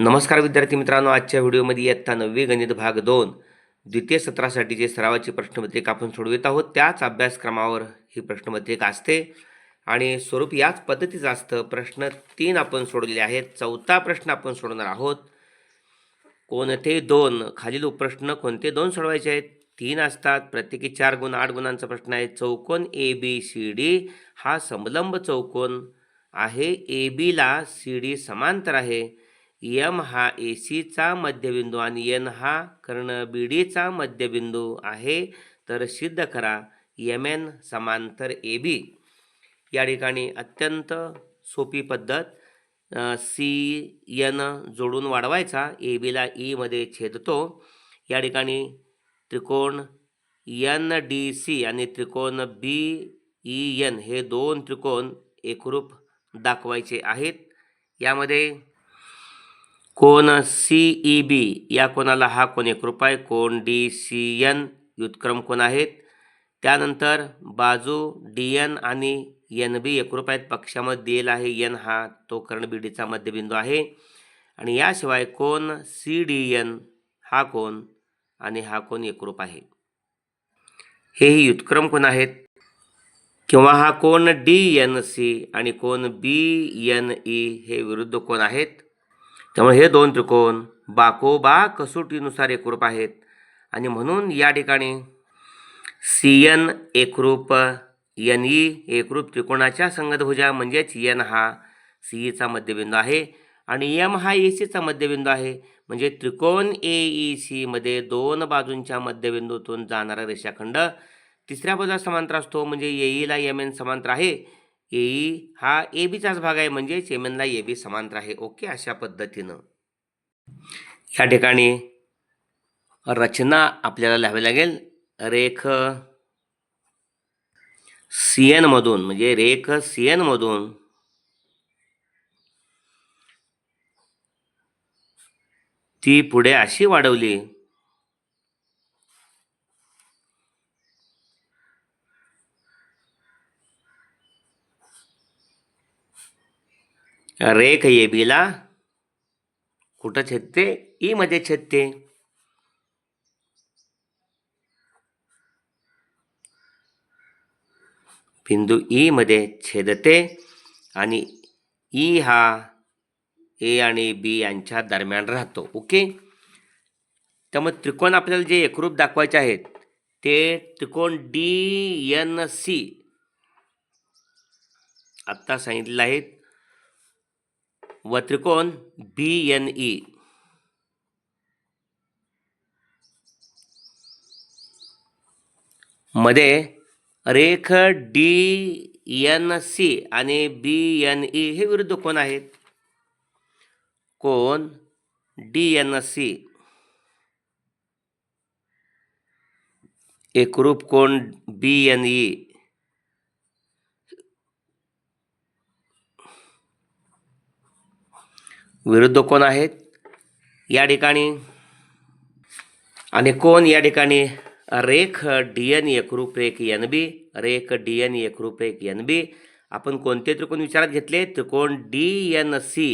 नमस्कार विद्यार्थी मित्रांनो आजच्या व्हिडिओमध्ये इयत्ता नववी गणित भाग दोन द्वितीय सत्रासाठी जे सरावाची प्रश्नपत्रिका आपण सोडवित आहोत. त्याच अभ्यासक्रमावर ही प्रश्नपत्रिका असते. आणि स्वरूप याच पद्धतीचं असतं. प्रश्न तीन आपण सोडलेले आहेत. चौथा प्रश्न आपण सोडणार आहोत. कोणते दोन? खालील उपप्रश्न कोणते दोन सोडवायचे आहेत? तीन असतात. प्रत्येकी चार गुण आठ गुणांचा प्रश्न आहे. चौकोन ए बी सी डी हा समलंब चौकोन आहे. ए बीला सी डी समांतर आहे. यम हा ए सीचा मध्यबिंदू आणि एन हा कर्ण बी डीचा मध्यबिंदू आहे. तर सिद्ध करा यम एन समांतर ए बी. या ठिकाणी अत्यंत सोपी पद्धत सी एन जोडून वाढवायचा ए बीला ईमध्ये छेदतो. या ठिकाणी त्रिकोण एन डी सी आणि त्रिकोण बी ई एन हे दोन त्रिकोण एकरूप दाखवायचे आहेत. यामध्ये कोण सी ई बी? या कोणाला हा कोण एकरूप आहे कोण डी सी एन व्युत्क्रम कोण आहेत? त्यानंतर बाजू डी एन आणि एन बी एकरूप आहेत. पक्षामध्ये दिलेला आहे. एन हा तो कर्ण बी डीचा मध्यबिंदू आहे. आणि याशिवाय कोण सी डी एन? हा कोण आणि हा कोण एकरूप आहे. हेही व्युत्क्रम कोण आहेत? किंवा हा कोण डी एन सी आणि कोण बी एन ई हे विरुद्ध कोण आहेत? त्यामुळे हे दोन त्रिकोण बाकोबा कसोटीनुसार एकरूप आहेत. आणि म्हणून या ठिकाणी सी एन एकरूप एन ई एकरूप त्रिकोणाच्या संगतभुजा म्हणजेच एन हा सी ईचा मध्यबिंदू आहे. आणि एम हा ए सीचा मध्यबिंदू आहे. म्हणजे त्रिकोण ए ई सीमध्ये दोन बाजूंच्या मध्यबिंदूतून जाणारा रेषाखंड तिसऱ्या बाजूला समांतर असतो. म्हणजे ए ईला एम एन समांतर आहे. ए हा ए बीचाच भाग आहे म्हणजे चेमेनला ए बी समांतर आहे. ओके? अशा पद्धतीनं. या ठिकाणी रचना आपल्याला लिहावी लागेल. रेख सी एनमधून म्हणजे रेख सी एनमधून ती पुढे अशी वाढवली. रेख ए बीला कुठं छेदते? ई मध्ये छेदते. बिंदू ई मध्ये छेदते आणि ई हा ए आणि बी यांच्या दरम्यान राहतो. ओके? त्यामुळे त्रिकोण आपल्याला जे एकरूप दाखवायचे आहेत ते त्रिकोण डी एन सी. आत्ता सांगितलेलं आहेत व त्रिकोण बी एन ई मध्ये रेख डी एन सी आणि बी एन ई हे विरुद्ध कोण आहेत? कोण? डी एन सी एकरूप कोण? बी एन ई विरुद्ध कोण आहेत? या ठिकाणी आणि कोण या ठिकाणी? रेख डी एन एकरूप रेख एन बी रेख डी एन एकरूप रेख एन बी. आपण कोणते त्रिकोण विचारात घेतले त्रिकोण डी एन सी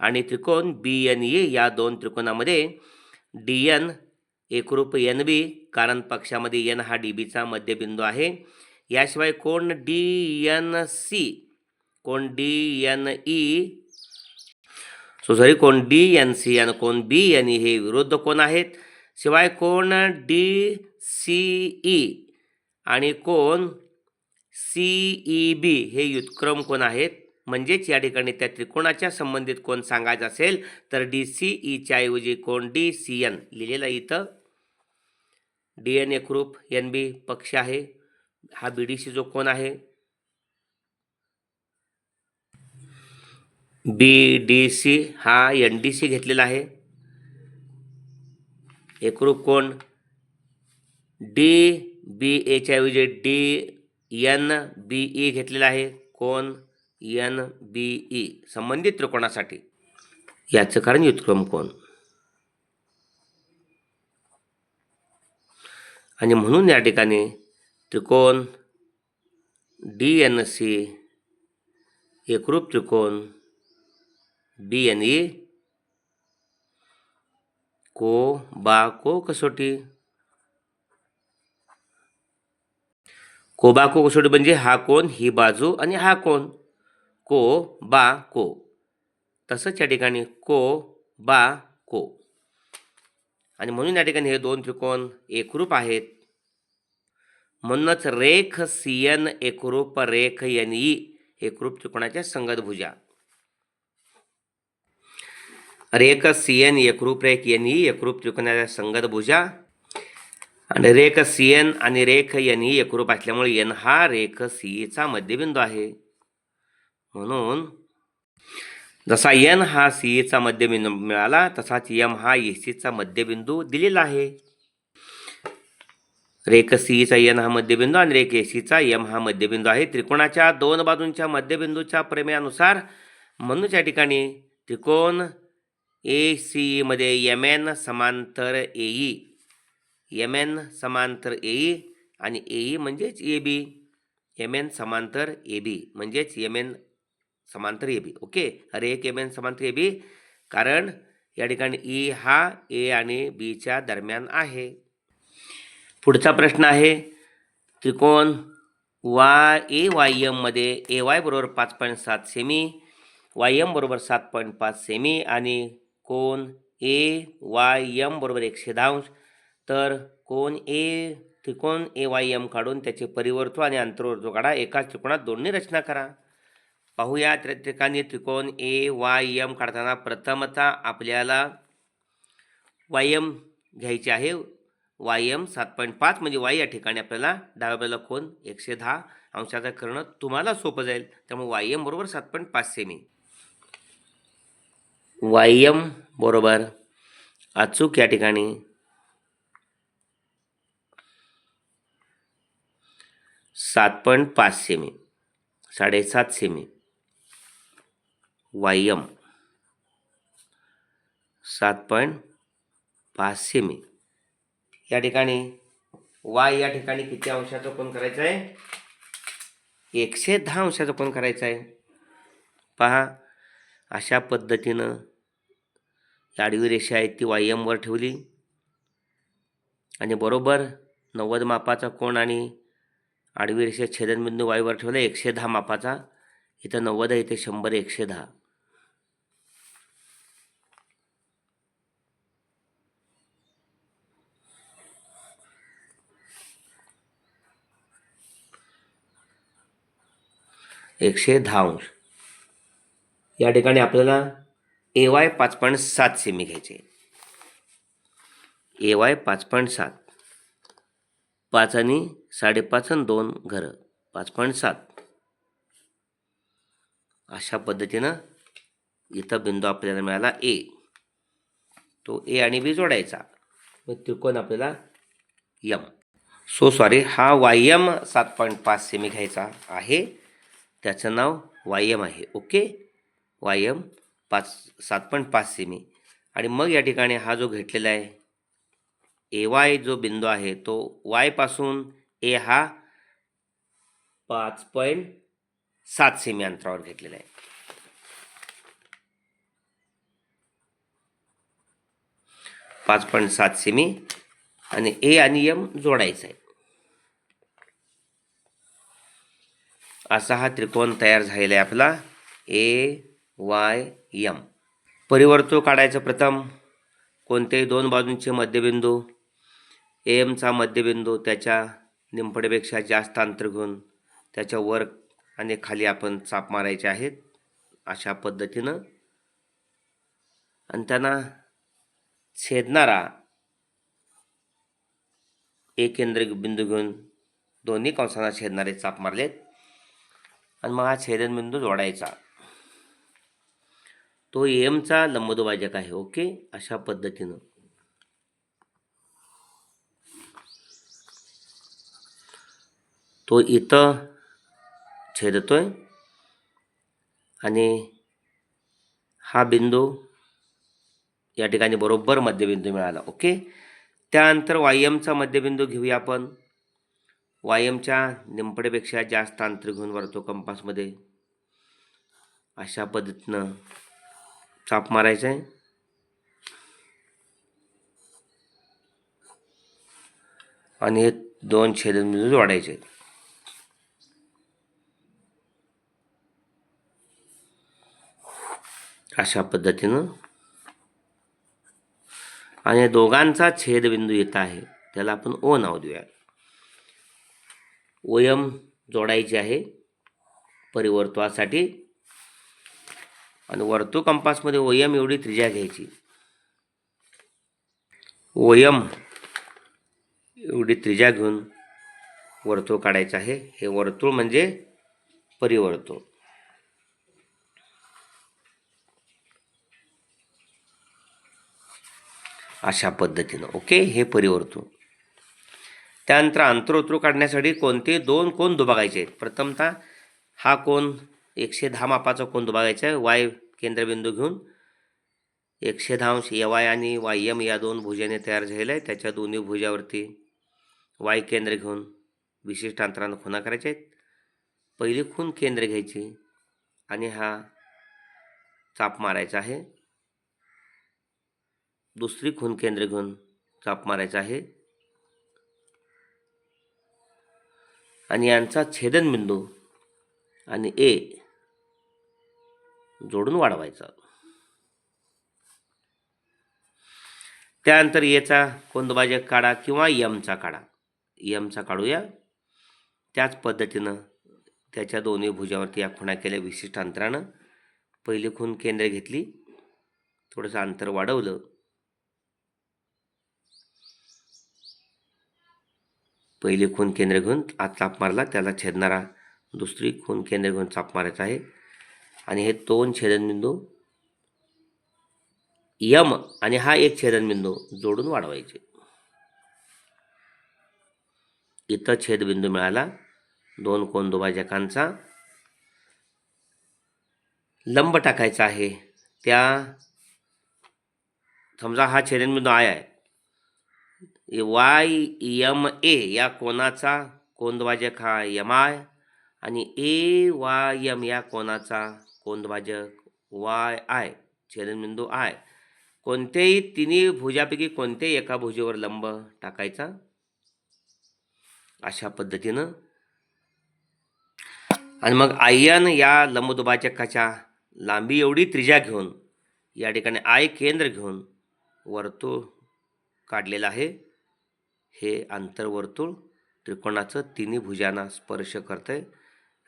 आणि त्रिकोण बी एन ए या दोन त्रिकोणामध्ये डी एन एकरूप एन बी कारण पक्षामध्ये एन हा डी बीचा मध्यबिंदू आहे. याशिवाय कोण डी एन सी? कोण डी एन ई सो जरी कोण डी एन सी आणि कोण बी एन ई हे विरुद्ध कोण आहेत शिवाय कोण डी सी ई आणि कोण सी ई बी हे व्युत्क्रम कोण आहेत म्हणजेच या ठिकाणी त्या त्रिकोणाच्या संबंधित कोण सांगायचं असेल तर डी सी ईच्या ऐवजी कोण डी सी एन लिहिलेलं इथं. डी एन एकरूप एन बी पक्ष आहे. हा बी डी सी जो कोण आहे बी डी सी हा एन डी सी घेतलेला आहे. एकरूप कोण? डी बी एच्या ऐवजी डी एन बी ई घेतलेला आहे. कोण? एन बी ई संबंधित त्रिकोणासाठी. याचं कारण व्युत्क्रम कोण? आणि म्हणून या ठिकाणी त्रिकोण डी एन सी एकरूप त्रिकोण बी एन ई को बा को कसोटी. कोबाको कसोटी म्हणजे हा कोण ही बाजू आणि हा कोण. को बा को. तसंच या ठिकाणी को बा को. आणि म्हणून या ठिकाणी हे दोन त्रिकोण एकरूप आहेत. म्हणूनच रेख सियन एकरूप रेख एन ई एकरूप त्रिकोणाच्या संगत भुजा सी एन एकरूप रेख एन ई एकरूप त्रिकोणाच्या संगत भुजा. आणि रेख सीएन आणि रेख एन ई एकरूप असल्यामुळे एन हा रेख सी ईचा मध्यबिंदू आहे. म्हणून जसा एन हा सी सीचा मध्यबिंदू मिळाला तसाच यम हा एसीचा मध्यबिंदू दिलेला आहे. रेख सीचा एन हा मध्यबिंदू आणि रेख एसीचा यम हा मध्यबिंदू आहे. त्रिकोणाच्या दोन बाजूंच्या मध्यबिंदूच्या प्रमेयानुसार म्हणूनच या ठिकाणी त्रिकोण ए सी ईमध्ये यम एन समांतर एई एम एन समांतर ए आणि ए म्हणजेच ए बी एम एन समांतर ए बी म्हणजेच एम एन समांतर ए बी ओके अरे एक एम एन समांतर ए बी कारण या ठिकाणी ई हा ए आणि बीच्या दरम्यान आहे. पुढचा प्रश्न आहे त्रिकोण वाय ए वाय एममध्ये ए वाय बरोबर पाच पॉईंट सात सेमी वाय एम बरोबर सात पॉईंट पाच सेमी आणि कोण ए वाय एम बरोबर एकशे दहा अंश तर कोण ए त्रिकोण ए वाय एम काढून त्याचे परिवर्तव आणि अंतर्वर्तू काढा. एकाच त्रिकोणात दोन्ही रचना करा. पाहूया त्या ठिकाणी त्रिकोण ए वाय एम काढताना प्रथमतः आपल्याला वाय एम घ्यायचे आहे. वाय एम सात पॉईंट पाच म्हणजे वाय या ठिकाणी आपल्याला डाव्या बाजूला कोण एकशे दहा अंशाचा करणं तुम्हाला सोपं जाईल. त्यामुळे वाय एम बरोबर सात पॉईंट पाच सेमी. वाय एम बरोबर. अचूक या ठिकाणी. सात पॉईंट पाच सेमी. साडेसात सेमी. वाय एम सात पॉईंट पाच सेमी. या ठिकाणी वाय या ठिकाणी किती अंशाचा कोण करायचा आहे एकशे दहा अंशाचा कोण करायचा आहे पहा अशा पद्धतीनं आडवी रेषा आहे ती वाय एमवर ठेवली. आणि बरोबर नव्वद मापाचा कोण आणि आडवी रेषा छेदनबिंदू वायवर ठेवला एकशे दहा मापाचा. इथं नव्वद आहे इथे शंभर एकशे दहा. एकशे दहा अंश. या ठिकाणी आपल्याला ए वाय पाच पॉईंट सात सेमी घ्यायचे ए वाय पाच पॉईंट सात. पाच आणि साडेपाच आणि दोन घरं. पाच पॉईंट सात. अशा पद्धतीनं इथं बिंदू आपल्याला मिळाला ए तो ए आणि बी जोडायचा. मग त्रिकोण आपल्याला यम सो सॉरी हा वाय एम सात पॉईंट पाच सेमी घ्यायचा आहे. त्याचं नाव वाय एम आहे. ओके वाय एम पाच सात पॉईंट पाच सेमी आणि मग या ठिकाणी हा जो घेतलेला आहे ए वाय जो बिंदू आहे तो वायपासून ए हा पाच पॉईंट सात सेमी अंतरावर घेतलेला आहे. पाच पॉईंट सात सेमी आणि ए आणि एम जोडायचा आहे. असा हा त्रिकोण तयार झालेला आहे आपला. ए वाय यम. परिवर्तू काढायचं प्रथम कोणत्याही दोन बाजूंचे मध्यबिंदू एमचा मध्यबिंदू त्याच्या निंपडेपेक्षा जास्त अंतर घेऊन त्याच्या वर आणि खाली आपण चाप मारायचे आहेत अशा पद्धतीनं. आणि त्यांना छेदणारा एकेंद्रिक बिंदू घेऊन दोन्ही कंसांना छेदणारे चाप मारलेत. आणि मग हा छेदनबिंदू जोडायचा. तो एमचा लंबदुभाजक आहे ओके? अशा पद्धतीनं. तो इथं छेदतोय. आणि हा बिंदू या ठिकाणी बरोबर मध्यबिंदू मिळाला ओके? त्यानंतर वायमचा मध्यबिंदू घेऊया आपण. वायमच्या निंपडेपेक्षा जास्त अंतर घेऊन वरतो कंपासमध्ये. अशा पद्धतीनं चाप मारायचं आहे. आणि हे दोन छेदनबिंदू जोडायचे आहेत. अशा पद्धतीनं. आणि या दोघांचा छेदबिंदू येत आहे. त्याला आपण ओ नाव देऊया. ओयम जोडायचे आहे. परिवर्तवासाठी आणि वर्तुळ कंपासमध्ये ओयम एवढी त्रिज्या घ्यायची. ओयम एवढी त्रिज्या घेऊन वर्तुळ काढायचं आहे. हे वर्तुळ म्हणजे परिवर्तुळ. अशा पद्धतीनं ओके? हे परिवर्तुळ. त्यानंतर आंतरवर्तुळ काढण्यासाठी कोणते दोन कोण दुभागायचे आहेत? प्रथमतः हा कोण एकशे दहा मापाचा कोण बघायचा आहे? वाय केंद्रबिंदू घेऊन. एकशे दहा अंश वाय आणि वाय एम या दोन भुजाने तयार झालेलं आहे. त्याच्या दोन्ही भुजावरती वाय केंद्र घेऊन विशिष्ट अंतरानं खुणा करायच्या आहेत. पहिली खून केंद्र घ्यायची आणि हा चाप मारायचा आहे. दुसरी खून केंद्र घेऊन चाप मारायचा आहे. आणि यांचा छेदनबिंदू आणि ए जोडून वाढवायचा. त्यानंतर याचा कोंदबाजक काढा किंवा यमचा काढा. यमचा काढूया. त्याच पद्धतीनं त्याच्या दोन्ही भुजावरती या खुणा केल्या विशिष्ट अंतरानं पहिली खून केंद्र घेतली. थोडंसं अंतर वाढवलं. पहिली खून केंद्र घेऊन आत चाप मारला. त्याला छेदणारा दुसरी खून केंद्र घेऊन चाप मारायचा आहे. आणि हे दोन छेदनबिंदू यम आणि हा एक छेदनबिंदू जोडून वाढवायचे. इथं छेदबिंदू मिळाला. दोन कोण दुभाजकांचा. लंब टाकायचा आहे. त्या समजा हा छेदनबिंदू आय आहे. वाय यम ए या कोणाचा कोंदभाजक हा यम आय आणि ए वाय यम या कोणाचा कोंदभाजक वाय आय छेदनबिंदू आय. कोणत्याही तिन्ही भुजापैकी कोणत्याही एका भुजेवर लंब टाकायचा? अशा पद्धतीनं. आणि मग आयन या लंबदुभाजकाच्या लांबी एवढी त्रिजा घेऊन या ठिकाणी आय केंद्र घेऊन वर्तुळ काढलेलं आहे. हे आंतरवर्तुळ त्रिकोणाचं तिन्ही भुजांना स्पर्श करतं आहे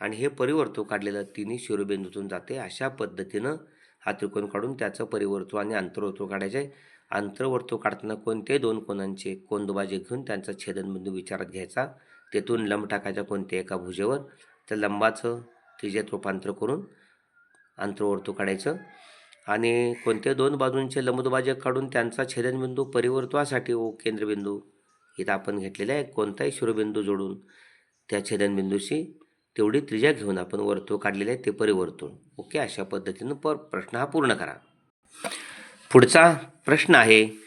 आणि हे परिवर्तुळ काढलेलं तिन्ही शिरोबिंदूतून जाते. अशा पद्धतीनं हा त्रिकोण काढून त्याचं परिवर्तुळ आणि आंतरवर्तुळ काढायचं. आहे आंतरवर्तुळ काढताना कोणते दोन कोणांचे कोण घेऊन त्यांचा छेदनबिंदू विचारात घ्यायचा? तेथून लंब टाकायचा कोणत्या एका भुजेवर? त्या लंबाचं त्रिजेत रूपांतर करून आंतरवर्तुळ काढायचं. आणि कोणत्या दोन बाजूंचे लंबदुबाजे काढून त्यांचा छेदनबिंदू परिवर्तुळासाठी ओ केंद्रबिंदू? इथं आपण घेतलेला आहे कोणताही शिरोबिंदू जोडून त्या छेदनबिंदूशी तेवढी त्रिज्या घेऊन आपण वर्तुळ काढलेले आहे ते परिवर्तुळ. ओके? अशा पद्धतीनं पर प्रश्न हा पूर्ण करा. पुढचा प्रश्न आहे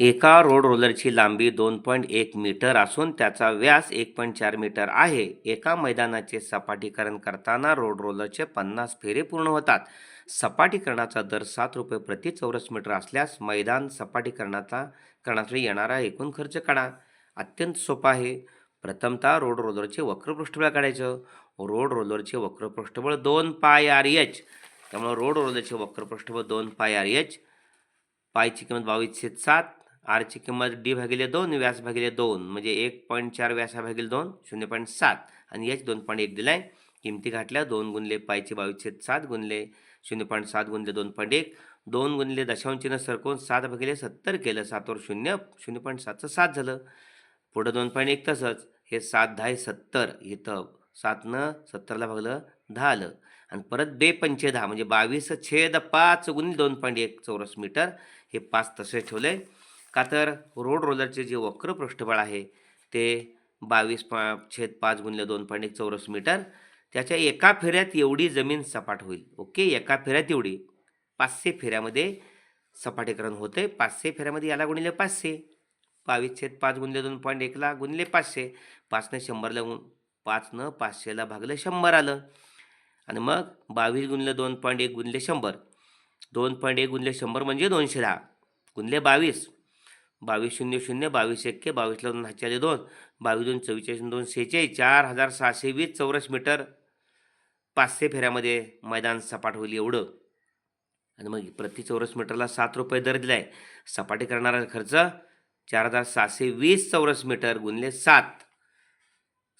एका रोड रोलरची लांबी दोन पॉईंट एक मीटर असून त्याचा व्यास एक पॉईंट चार मीटर आहे. एका मैदानाचे सपाटीकरण करताना रोड रोलरचे पन्नास फेरे पूर्ण होतात. सपाटीकरणाचा दर सात रुपये प्रति चौरस मीटर असल्यास मैदान सपाटीकरणाचा करण्यासाठी येणारा एकूण खर्च काढा. अत्यंत सोपा आहे. प्रथमतः रोड रोलरचे वक्र पृष्ठबळ काढायचं. रोड रोलरचे वक्र पृष्ठबळ दोन पाय आर एच. त्यामुळं रोड रोलरचे वक्र पृष्ठबळ दोन पाय आर एच. पायची किंमत बावीसशे सात. आरची किंमत डी भागिले दोन व्यास भागिले दोन. म्हणजे एक पॉईंट चार व्यासा भागिले दोन शून्य पॉईंट सात. आणि एच दोन पॉईंट एक दिला आहे किमती घातल्या दोन गुणले पायचे बावीसशे सात गुणले शून्य पॉईंट सात गुणले दोन पॉईंट एक. दोन गुणले दशांशीनं सरकवून सात भागिले सत्तर केलं. सातवर शून्य शून्य पॉईंट सातचं सात झालं. पुढं दोन पॉईंट एक तसंच हे सात दहा सत्तर इथं. सातनं सत्तरला भागलं दहा आलं. आणि परत बे पंचे दहा म्हणजे बावीस छेद पाच गुणिले दोन पॉईंट एक चौरस मीटर हे पाच तसे ठेवले. का तर रोड रोलरचे जे वक्र पृष्ठबळ आहे ते बावीस पा छेद पाच गुणिले दोन पॉईंट एक चौरस मीटर त्याच्या एका फेऱ्यात एवढी जमीन सपाट होईल. ओके? एका फेऱ्यात एवढी. पाचशे फेऱ्यामध्ये सपाटीकरण होते पाचशे फेऱ्यामध्ये याला गुणिले पाचशे. बावीस छेद पाच गुणले दोन पॉईंट एकला गुणले पाचशे. पाचनं शंभरला गुण पाचनं पाचशेला भागलं शंभर आलं. आणि मग बावीस गुणले दोन पॉईंट एक गुणले शंभर. दोन पॉईंट एक गुणले शंभर म्हणजे दोनशे दहा. गुणले बावीस. बावीस शून्य शून्य बावीस एक्के बावीसला दोन हातचे दोन. बावीस दोन चव्वेचाळीस दोन सेहेचाळीस चार हजार सहाशे वीस चौरस मीटर पाचशे फेऱ्यामध्ये मैदान सपाट होईल एवढं. आणि मग प्रति चौरस मीटरला सात रुपये दर दिला आहे सपाटी करणारा खर्च चार हजार सहाशे वीस चौरस मीटर गुणले सात.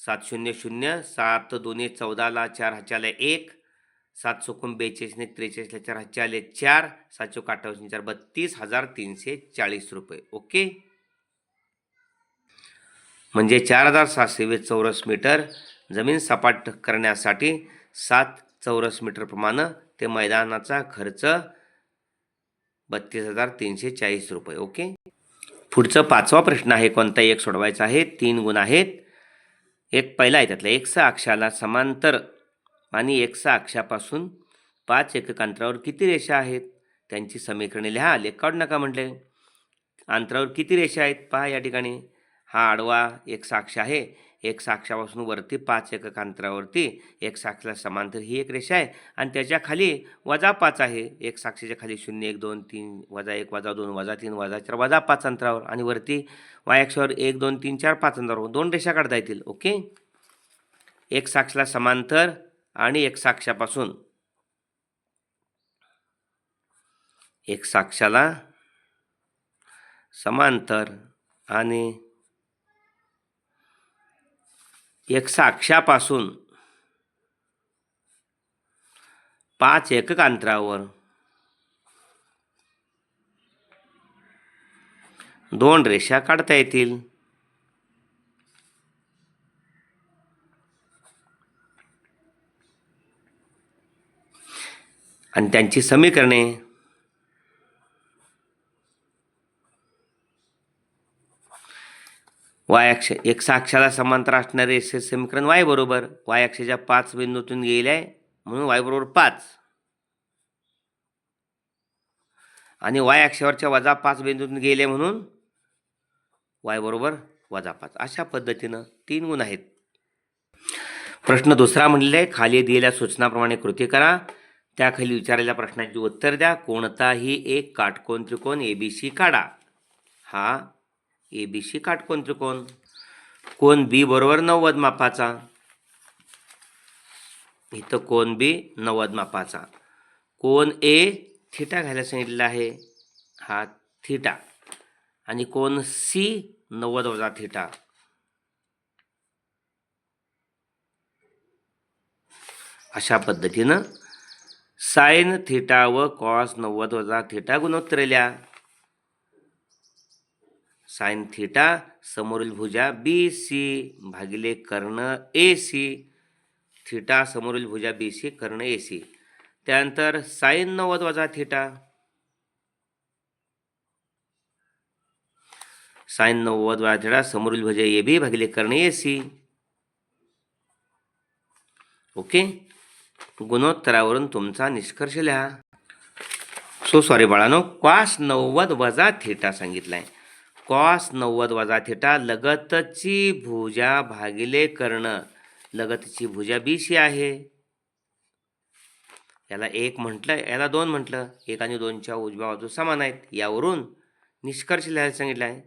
सात शून्य शून्य सात दोन्ही चौदाला चार हातचे एक सात चोकून बेचाळीसने त्रेचाळीसला चार हातचे चार सात चौक अठ्ठावीसने चार बत्तीस हजार तीनशे चाळीस रुपये. ओके? म्हणजे चार हजार सहाशे वीस चौरस मीटर जमीन सपाट करण्यासाठी सात चौरस मीटरप्रमाणे ते मैदानाचा खर्च बत्तीस हजार तीनशे चाळीस रुपये. ओके? पुढचं पाचवा प्रश्न आहे कोणता एक सोडवायचा आहे तीन गुण आहेत. एक पहिला आहे त्यातला एकसा अक्षाला समांतर आणि एकसा अक्षापासून पाच एकक अंतरावर किती रेषा आहेत? त्यांची समीकरणे लिहा लेख काढू नका म्हटले. अंतरावर किती रेषा आहेत? पहा या ठिकाणी. हा आडवा एक साक्ष आहे. एक साक्षापासून वरती पाच एकक अंतरावरती एक साक्षीला समांतर ही एक रेषा आहे. आणि त्याच्याखाली वजा पाच आहे. एक साक्षीच्या खाली शून्य एक दोन तीन वजा एक वजा दोन वजा तीन वजा चार वजा पाच अंतरावर आणि वरती वायक्षावर एक दोन तीन चार पाच अंतरावर दोन रेषा काढता येतील. ओके? एक साक्षीला समांतर आणि एक साक्षापासून. एक साक्षाला समांतर आणि एक साक्षापासून पाच एकक अंतरावर दोन रेषा काढता येतील. आणि त्यांची समीकरणे वाय अक्ष एक साक्षाला समांतर असणारे रेषे समीकरण वाय बरोबर. वाय पाच बिंदूतून गेले आहे. म्हणून वाय बरोबर पाच. आणि वाय अक्षावरच्या वजा पाच बिंदूतून गेले म्हणून वाय बरोबर वजा पाच. अशा पद्धतीनं तीन गुण आहेत. प्रश्न दुसरा म्हणलेला आहे. खाली दिलेल्या सूचनाप्रमाणे कृती करा. त्याखाली विचारलेल्या प्रश्नाची उत्तर द्या. कोणताही एक काटकोन त्रिकोण ए बी सी काढा. हा ए बी सी काटकोन त्रिकोण? कोण बी बरोबर नव्वद मापाचा? इथं कोण बी नव्वद मापाचा. कोण ए थिटा घ्यायला सांगितलेला आहे. हा थिटा. आणि कोण सी नव्वद वजा थिटा. अशा पद्धतीनं साईन थिटा व कॉस नव्वद वजा थिटा गुणोत्तरे लिहा साइन थिटा समोरील भुजा बी सी भागिले कर्ण ए सी. थिटा समोरील भुजा बी सी कर्ण ए सी. त्यानंतर साईन नव्वद वजा थिटा. साईन नव्वद वजा थिटा समोरील भुजा ए बी भागिले कर्ण ए सी. ओके? गुणोत्तरावरून तुमचा निष्कर्ष लिहा. सो सॉरी बाळानो क्वास नव्वद वजा थिटा सांगितलाय. कॉस नव्वद वजा थिटा लगतची भुजा भागिले कर्ण. लगतची भुजा बीशी आहे. याला एक म्हटलं याला दोन म्हटलं. एक आणि दोनच्या उजव्या बाजू समान आहेत. यावरून निष्कर्ष लिहायला सांगितलं आहे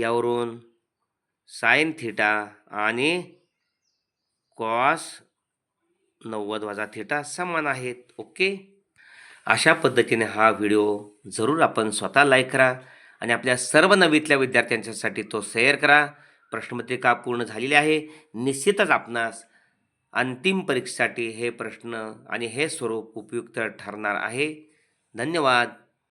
यावरून साईन थिटा आणि कॉस नव्वद वजा थिटा समान आहेत. ओके? अशा पद्धतीने हा व्हिडिओ जरूर आपण स्वतः लाईक करा. आणि आपल्या सर्व नवीतल्या विद्यार्थ्यांच्यासाठी तो शेअर करा. प्रश्नपत्रिका पूर्ण झालेली आहे. निश्चितच आपणास अंतिम परीक्षेसाठी हे प्रश्न आणि हे स्वरूप उपयुक्त ठरणार आहे. धन्यवाद.